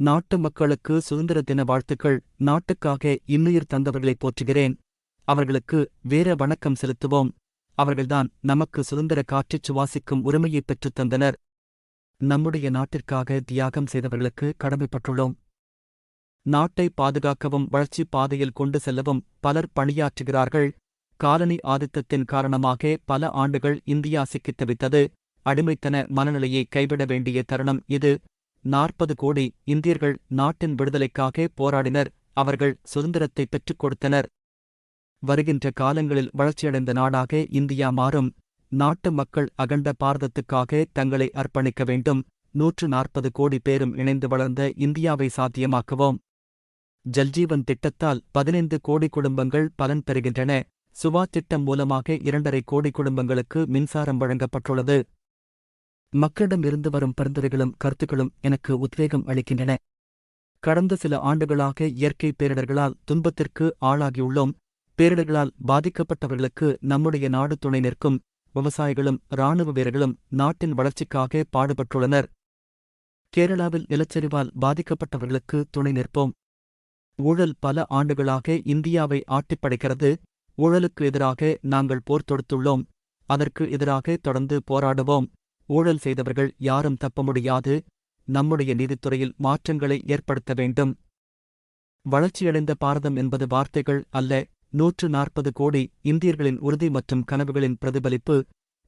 நாட்டு மக்களுக்கு சுதந்திர தின வாழ்த்துக்கள். நாட்டுக்காக இன்னுயிர் தந்தவர்களை போற்றுகிறேன். அவர்களுக்கு வேற வணக்கம் செலுத்துவோம். அவர்கள்தான் நமக்கு சுதந்திர காற்றைச் சுவாசிக்கும் உரிமையைப் பெற்றுத் தந்தனர். நம்முடைய நாட்டிற்காக தியாகம் செய்தவர்களுக்கு கடமைப்பட்டுள்ளோம். நாட்டை பாதுகாக்கவும் வளர்ச்சி பாதையில் கொண்டு செல்லவும் பலர் பணியாற்றுகிறார்கள். காலனி ஆதித்தத்தின் காரணமாக பல ஆண்டுகள் இந்தியா சிக்கித் தவித்தது அடிமைத்தன மனநிலையை கைவிட வேண்டிய தருணம் இது. நாற்பது கோடி இந்தியர்கள் நாட்டின் விடுதலைக்காக போராடினர். அவர்கள் சுதந்திரத்தை பெற்றுக் கொடுத்தனர். வருகின்ற காலங்களில் வளர்ச்சியடைந்த நாடாக இந்தியா மாறும். நாட்டு மக்கள் அகண்ட பாரதத்துக்காக தங்களை அர்ப்பணிக்க வேண்டும். நூற்று நாற்பது கோடி பேரும் இணைந்து வளர்ந்த இந்தியாவை சாத்தியமாக்குவோம். ஜல்ஜீவன் திட்டத்தால் பதினைந்து கோடி குடும்பங்கள் பலன் பெறுகின்றன. சுவா திட்டம் மூலமாக இரண்டரை கோடி குடும்பங்களுக்கு மின்சாரம் வழங்கப்பட்டுள்ளது. மக்களிடமிருந்து வரும் பரிந்துரைகளும் கருத்துக்களும் எனக்கு உத்வேகம் அளிக்கின்றன. கடந்த சில ஆண்டுகளாக இயற்கை பேரிடர்களால் துன்பத்திற்கு ஆளாகியுள்ளோம். பேரிடர்களால் பாதிக்கப்பட்டவர்களுக்கு நம்முடைய நாடு துணை நிற்கும். விவசாயிகளும் இராணுவ வீரர்களும் நாட்டின் வளர்ச்சிக்காக பாடுபட்டுள்ளனர். கேரளாவில் நிலச்சரிவால் பாதிக்கப்பட்டவர்களுக்கு துணை நிற்போம். ஊழல் பல ஆண்டுகளாக இந்தியாவை ஆட்டிப்படைக்கிறது ஊழலுக்கு எதிராக நாங்கள் போர் தொடுத்துள்ளோம். அதற்கு எதிராக தொடர்ந்து போராடுவோம். ஊழல் செய்தவர்கள் யாரும் தப்ப முடியாது. நம்முடைய நீதித்துறையில் மாற்றங்களை ஏற்படுத்த வேண்டும். வளர்ச்சியடைந்த பாரதம் என்பது வார்த்தைகள் அல்ல. நூற்று நாற்பது கோடி இந்தியர்களின் உறுதி மற்றும் கனவுகளின் பிரதிபலிப்பு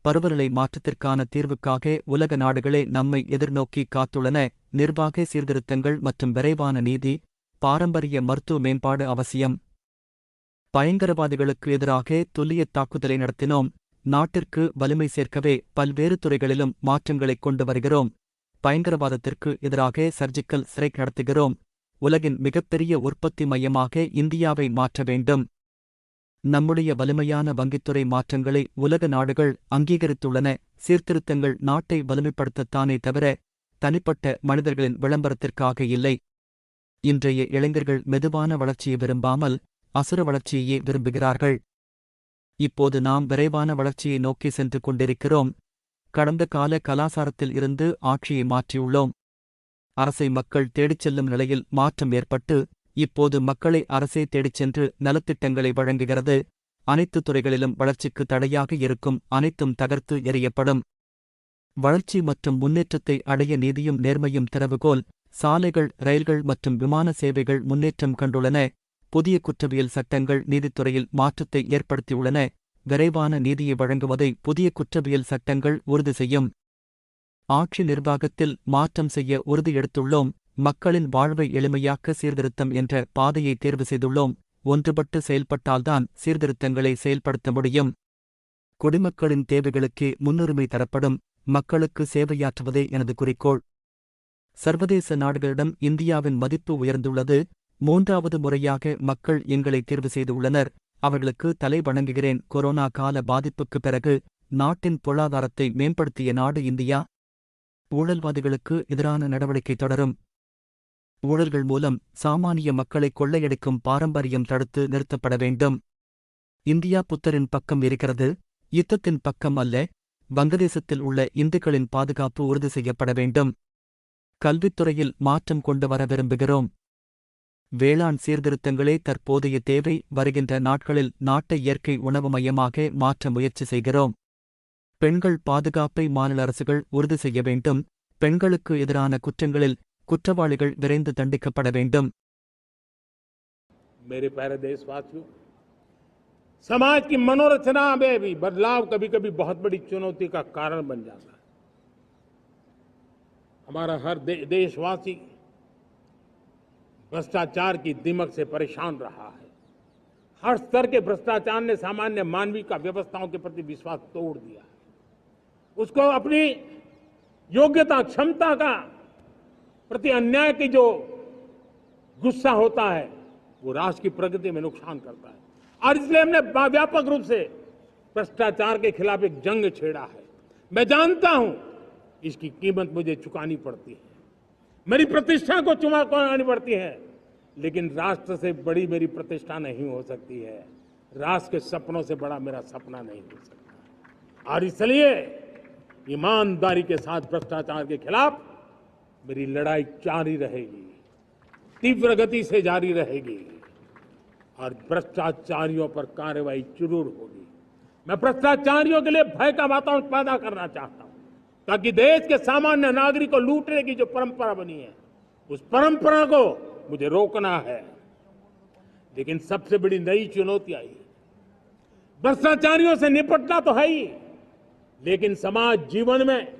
பருவநிலை மாற்றத்திற்கான தீர்வுக்காக உலக நாடுகளே நம்மை எதிர்நோக்கி காத்துள்ளன. நிர்வாக சீர்திருத்தங்கள் மற்றும் விரைவான நீதி பாரம்பரிய மருத்துவ மேம்பாடு அவசியம். பயங்கரவாதிகளுக்கு எதிராக துல்லிய தாக்குதலை நடத்தினோம். நாட்டிற்கு வலிமை சேர்க்கவே பல்வேறு துறைகளிலும் மாற்றங்களைக் கொண்டு வருகிறோம். பயங்கரவாதத்திற்கு எதிராக சர்ஜிக்கல் சிறை நடத்துகிறோம். உலகின் மிகப்பெரிய உற்பத்தி மையமாக இந்தியாவை மாற்ற வேண்டும். நம்முடைய வலிமையான வங்கித்துறை மாற்றங்களை உலக நாடுகள் அங்கீகரித்துள்ளன. சீர்திருத்தங்கள் நாட்டை வலிமைப்படுத்தத்தானே தவிர தனிப்பட்ட மனிதர்களின் விளம்பரத்திற்காக இல்லை. இன்றைய இளைஞர்கள் மெதுவான வளர்ச்சியை விரும்பாமல் அசுர வளர்ச்சியையே விரும்புகிறார்கள். இப்போது நாம் விரைவான வளர்ச்சியை நோக்கி சென்று கொண்டிருக்கிறோம். கடந்த கால கலாசாரத்தில் இருந்து ஆட்சியை மாற்றியுள்ளோம். அரசை மக்கள் தேடிச் செல்லும் நிலையில் மாற்றம் ஏற்பட்டு இப்போது மக்களை அரசே தேடிச் சென்று நலத்திட்டங்களை வழங்குகிறது. அனைத்து துறைகளிலும் வளர்ச்சிக்கு தடையாக இருக்கும் அனைத்தும் தகர்த்து எறியப்படும். வளர்ச்சி மற்றும் முன்னேற்றத்தை அடைய நீதியும் நேர்மையும் திறவுகோல் சாலைகள் ரயில்கள் மற்றும் விமான சேவைகள் முன்னேற்றம் கண்டுள்ளன. புதிய குற்றவியல் சட்டங்கள் நீதித்துறையில் மாற்றத்தை ஏற்படுத்தியுள்ளன. விரைவான நீதியை வழங்குவதை புதிய குற்றவியல் சட்டங்கள் உறுதி செய்யும். ஆட்சி நிர்வாகத்தில் மாற்றம் செய்ய உறுதி எடுத்துள்ளோம். மக்களின் வாழ்வை எளிமையாக்க சீர்திருத்தம் என்ற பாதையை தேர்வு செய்துள்ளோம். ஒன்றுபட்டு செயல்பட்டால்தான் சீர்திருத்தங்களை செயல்படுத்த முடியும். குடிமக்களின் தேவைகளுக்கே முன்னுரிமை தரப்படும். மக்களுக்கு சேவையாற்றுவதே எனது குறிக்கோள். சர்வதேச நாடுகளிடம் இந்தியாவின் மதிப்பு உயர்ந்துள்ளது. மூன்றாவது முறையாக மக்கள் எங்களை தேர்வு செய்துள்ளனர். அவர்களுக்கு தலை வணங்குகிறேன். கொரோனா கால பாதிப்புக்கு பிறகு நாட்டின் பொருளாதாரத்தை மேம்படுத்திய நாடு இந்தியா. ஊழல்வாதிகளுக்கு எதிரான நடவடிக்கை தொடரும். ஊழல்கள் மூலம் சாமானிய மக்களை கொள்ளையடிக்கும் பாரம்பரியம் தடுத்து நிறுத்தப்பட வேண்டும். இந்தியா புத்தரின் பக்கம் இருக்கிறது. யுத்தத்தின் பக்கம் அல்ல. வங்கதேசத்தில் உள்ள இந்துக்களின் பாதுகாப்பு உறுதி செய்யப்பட வேண்டும். கல்வித்துறையில் மாற்றம் கொண்டு வர விரும்புகிறோம். வேளாண் சீர்திருத்தங்களே தற்போதைய தேவை வருகின்ற நாட்களில் நாட்டை இயற்கை உணவு மையமாக மாற்ற முயற்சி செய்கிறோம் பெண்கள் பாதுகாப்பை மாநில அரசுகள் உறுதி செய்ய வேண்டும் பெண்களுக்கு எதிரான குற்றங்களில் குற்றவாளிகள் விரைந்து தண்டிக்கப்பட வேண்டும் मेरे प्यारे देशवासियों समाज की मनोरचना में भी बदलाव कभी कभी बहुत बड़ी चुनौती का कारण बन जाता है हमारा हर दे, देशवासी भ्रष्टाचार की दिमक से परेशान रहा है। हर स्तर के भ्रष्टाचार ने सामान्य मानवीय का व्यवस्थाओं के प्रति विश्वास तोड़ दिया है। उसको अपनी योग्यता, क्षमता का प्रति अन्याय की जो गुस्सा होता है, वो राष्ट्र की प्रगति में नुकसान करता है। और इसलिए हमने व्यापक रूप से भ्रष्टाचार के खिलाफ एक जंग छेड़ा है। मैं जानता हूँ इसकी कीमत मुझे चुकानी पड़ती है। मेरी प्रतिष्ठा को चुकानी पड़ती है? लेकिन राष्ट्र से बड़ी मेरी प्रतिष्ठा नहीं हो सकती है। राष्ट्र के सपनों से बड़ा मेरा सपना नहीं हो सकता। और इसलिए ईमानदारी के साथ भ्रष्टाचार के खिलाफ मेरी लड़ाई जारी रहेगी। तीव्र गति से जारी रहेगी। और भ्रष्टाचारियों पर कार्रवाई ज़रूर होगी। मैं भ्रष्टाचारियों के लिए भय का वातावरण पैदा करना चाहता ताकि देश के सामान्य नागरिक को लूटने की जो परंपरा बनी है, उस परंपरा को मुझे रोकना है। लेकिन सबसे बड़ी नई चुनौती आई भ्रष्टाचारियों से निपटना तो है ही, लेकिन समाज जीवन में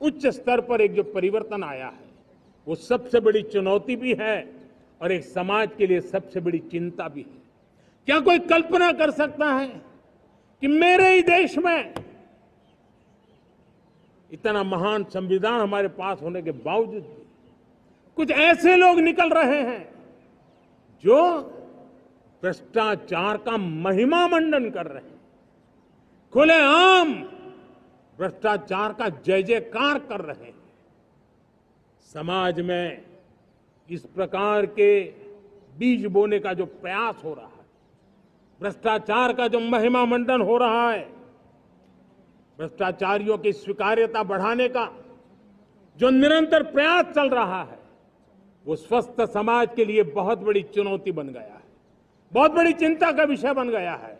उच्च स्तर पर एक जो परिवर्तन आया है, वो सबसे बड़ी चुनौती भी है और एक समाज के लिए सबसे बड़ी चिंता भी है। क्या कोई कल्पना कर सकता है कि मेरे ही देश में इतना महान संविधान हमारे पास होने के बावजूद भी कुछ ऐसे लोग निकल रहे हैं जो भ्रष्टाचार का महिमा मंडन कर रहे हैं। खुलेआम भ्रष्टाचार का जय जयकार कर रहे हैं। समाज में इस प्रकार के बीज बोने का जो प्रयास हो रहा है, भ्रष्टाचार का जो महिमा मंडन हो रहा है भ्रष्टाचारियों की स्वीकार्यता बढ़ाने का जो निरंतर प्रयास चल रहा है, वो स्वस्थ समाज के लिए बहुत बड़ी चुनौती बन गया है। बहुत बड़ी चिंता का विषय बन गया है।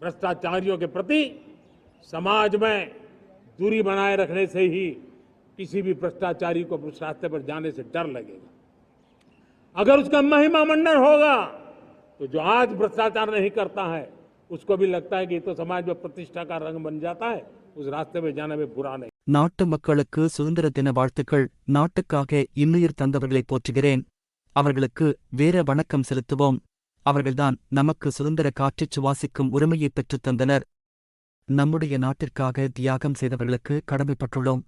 भ्रष्टाचारियों के प्रति समाज में दूरी बनाए रखने से ही किसी भी भ्रष्टाचारी को उस रास्ते पर जाने से डर लगेगा। अगर उसका महिमा मंडन होगा तो जो आज भ्रष्टाचार नहीं करता है उसको भी लगता है कि ये तो समाज में प्रतिष्ठा का रंग बन जाता है उस रास्ते में जाने में बुरा नहीं நாட்டு மக்களுக்கு சுதந்திர தின வாழ்த்துக்கள் நாட்டுக்காக இன்னுயிர் தந்தவர்களை போற்றுகிறேன் அவர்களுக்கு வேற வணக்கம் செலுத்துவோம் அவர்கள்தான் நமக்கு சுதந்திர காற்றைச் சுவாசிக்கும் உரிமையை பெற்றுத் தந்தனர் நம்முடைய நாட்டிற்காக தியாகம் செய்தவர்களுக்கு கடமைப்பட்டுள்ளோம்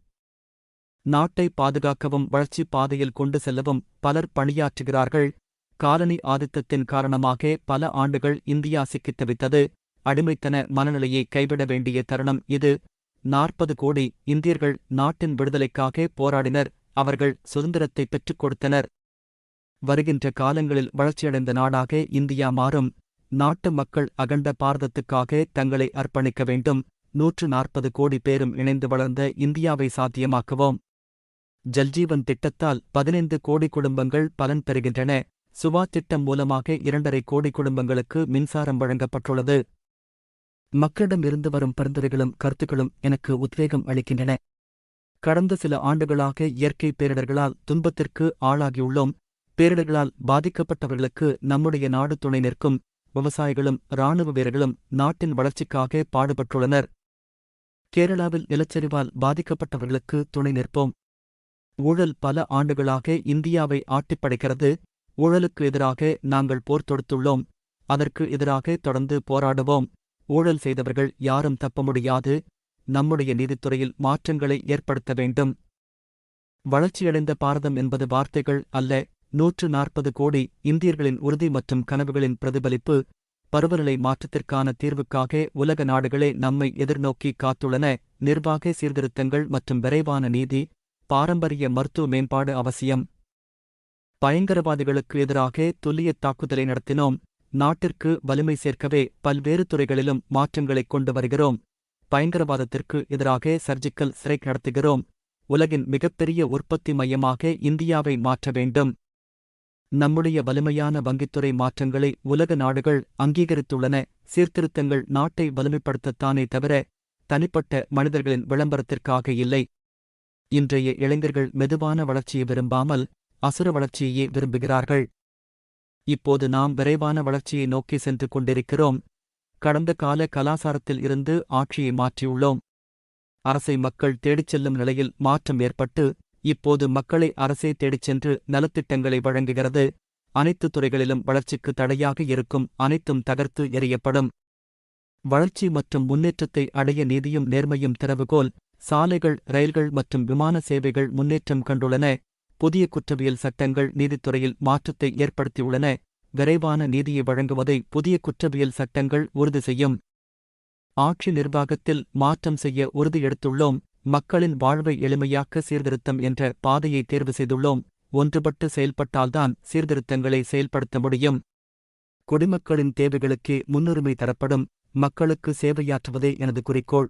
நாட்டை பாதுகாக்கவும் வளர்ச்சி பாதையில் கொண்டு செல்லவும் பலர் பணியாற்றுகிறார்கள் காலனி ஆதித்தத்தின் காரணமாக பல ஆண்டுகள் இந்தியா சிக்கித் தவித்தது. அடிமைத்தன மனநிலையை கைவிட வேண்டிய தருணம் இது. நாற்பது கோடி இந்தியர்கள் நாட்டின் விடுதலைக்காக போராடினர். அவர்கள் சுதந்திரத்தை பெற்றுக் கொடுத்தனர். வருகின்ற காலங்களில் வளர்ச்சியடைந்த நாடாக இந்தியா மாறும். நாட்டு மக்கள் அகண்ட பாரதத்துக்காக தங்களை அர்ப்பணிக்க வேண்டும். நூற்று நாற்பது கோடி பேரும் இணைந்து வளர்ந்த இந்தியாவை சாத்தியமாக்குவோம். ஜல்ஜீவன் திட்டத்தால் பதினைந்து கோடி குடும்பங்கள் பலன் பெறுகின்றன. சுவா திட்டம் மூலமாக இரண்டரை கோடி குடும்பங்களுக்கு மின்சாரம் வழங்கப்பட்டுள்ளது. மக்களிடமிருந்து வரும் பரிந்துரைகளும் கருத்துக்களும் எனக்கு உத்வேகம் அளிக்கின்றன. கடந்த சில ஆண்டுகளாக இயற்கை பேரிடர்களால் துன்பத்திற்கு ஆளாகியுள்ளோம். பேரிடர்களால் பாதிக்கப்பட்டவர்களுக்கு நம்முடைய நாடு துணை நிற்கும். விவசாயிகளும் இராணுவ வீரர்களும் நாட்டின் வளர்ச்சிக்காக பாடுபட்டுள்ளனர். கேரளாவில் நிலச்சரிவால் பாதிக்கப்பட்டவர்களுக்கு துணை நிற்போம். ஊழல் பல ஆண்டுகளாக இந்தியாவை ஆட்டிப்படைக்கிறது. ஊழலுக்கு எதிராக நாங்கள் போர் தொடுத்துள்ளோம். அதற்கு எதிராக தொடர்ந்து போராடுவோம். ஊழல் செய்தவர்கள் யாரும் தப்ப முடியாது. நம்முடைய நீதித்துறையில் மாற்றங்களை ஏற்படுத்த வேண்டும். வளர்ச்சியடைந்த பாரதம் என்பது வார்த்தைகள் அல்ல. நூற்று நாற்பது கோடி இந்தியர்களின் உறுதி மற்றும் கனவுகளின் பிரதிபலிப்பு பருவநிலை மாற்றத்திற்கான தீர்வுக்காக உலக நாடுகளே நம்மை எதிர்நோக்கி காத்துள்ளன. நிர்வாக சீர்திருத்தங்கள் மற்றும் விரைவான நீதி பாரம்பரிய மருத்துவ மேம்பாடு அவசியம். பயங்கரவாதிகளுக்கு எதிராக துல்லிய தாக்குதலை நடத்தினோம். நாட்டிற்கு வலிமை சேர்க்கவே பல்வேறு துறைகளிலும் மாற்றங்களைக் கொண்டு வருகிறோம். பயங்கரவாதத்திற்கு எதிராக சர்ஜிக்கல் ஸ்ட்ரைக் நடத்துகிறோம். உலகின் மிகப்பெரிய உற்பத்தி மையமாக இந்தியாவை மாற்ற வேண்டும். நம்முடைய வலிமையான வங்கித்துறை மாற்றங்களை உலக நாடுகள் அங்கீகரித்துள்ளன. சீர்திருத்தங்கள் நாட்டை வலிமைப்படுத்தத்தானே தவிர தனிப்பட்ட மனிதர்களின் விளம்பரத்திற்காக இல்லை. இன்றைய இளைஞர்கள் மெதுவான வளர்ச்சியை விரும்பாமல் அசுர வளர்ச்சியையே விரும்புகிறார்கள். இப்போது நாம் விரைவான வளர்ச்சியை நோக்கி சென்று கொண்டிருக்கிறோம். கடந்த கால கலாசாரத்தில் இருந்து ஆட்சியை மாற்றியுள்ளோம். அரசை மக்கள் தேடிச் செல்லும் நிலையில் மாற்றம் ஏற்பட்டு இப்போது மக்களை அரசே தேடிச் சென்று நலத்திட்டங்களை வழங்குகிறது. அனைத்து துறைகளிலும் வளர்ச்சிக்கு தடையாக இருக்கும் அனைத்தும் தகர்த்து எறியப்படும். வளர்ச்சி மற்றும் முன்னேற்றத்தை அடைய நீதியும் நேர்மையும் திறவுகோல் சாலைகள் ரயில்கள் மற்றும் விமான சேவைகள் முன்னேற்றம் கண்டுள்ளன. புதிய குற்றவியல் சட்டங்கள் நீதித்துறையில் மாற்றத்தை ஏற்படுத்தியுள்ளன. விரைவான நீதியை வழங்குவதை புதிய குற்றவியல் சட்டங்கள் உறுதி செய்யும். ஆட்சி நிர்வாகத்தில் மாற்றம் செய்ய உறுதி எடுத்துள்ளோம். மக்களின் வாழ்வை எளிமையாக்க சீர்திருத்தம் என்ற பாதையை தேர்வு செய்துள்ளோம். ஒன்றுபட்டு செயல்பட்டால்தான் சீர்திருத்தங்களை செயல்படுத்த முடியும். குடிமக்களின் தேவைகளுக்கே முன்னுரிமை தரப்படும். மக்களுக்கு சேவையாற்றுவதே எனது குறிக்கோள்.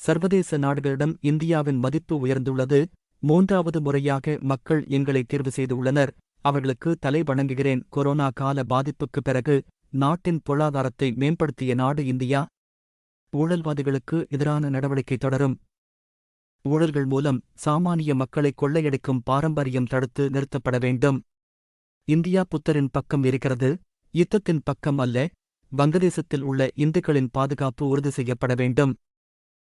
சர்வதேச நாடுகளிடம் இந்தியாவின் மதிப்பு உயர்ந்துள்ளது. மூன்றாவது முறையாக மக்கள் எங்களை தேர்வு செய்துள்ளனர். அவர்களுக்கு தலை வணங்குகிறேன். கொரோனா கால பாதிப்புக்கு பிறகு நாட்டின் பொருளாதாரத்தை மேம்படுத்திய நாடு இந்தியா. ஊழல்வாதிகளுக்கு எதிரான நடவடிக்கை தொடரும். ஊழல்கள் மூலம் சாமானிய மக்களை கொள்ளையடிக்கும் பாரம்பரியம் தடுத்து நிறுத்தப்பட வேண்டும். இந்தியா புத்தரின் பக்கம் இருக்கிறது. யுத்தத்தின் பக்கம் அல்ல. வங்கதேசத்தில் உள்ள இந்துக்களின் பாதுகாப்பு உறுதி செய்யப்பட வேண்டும்.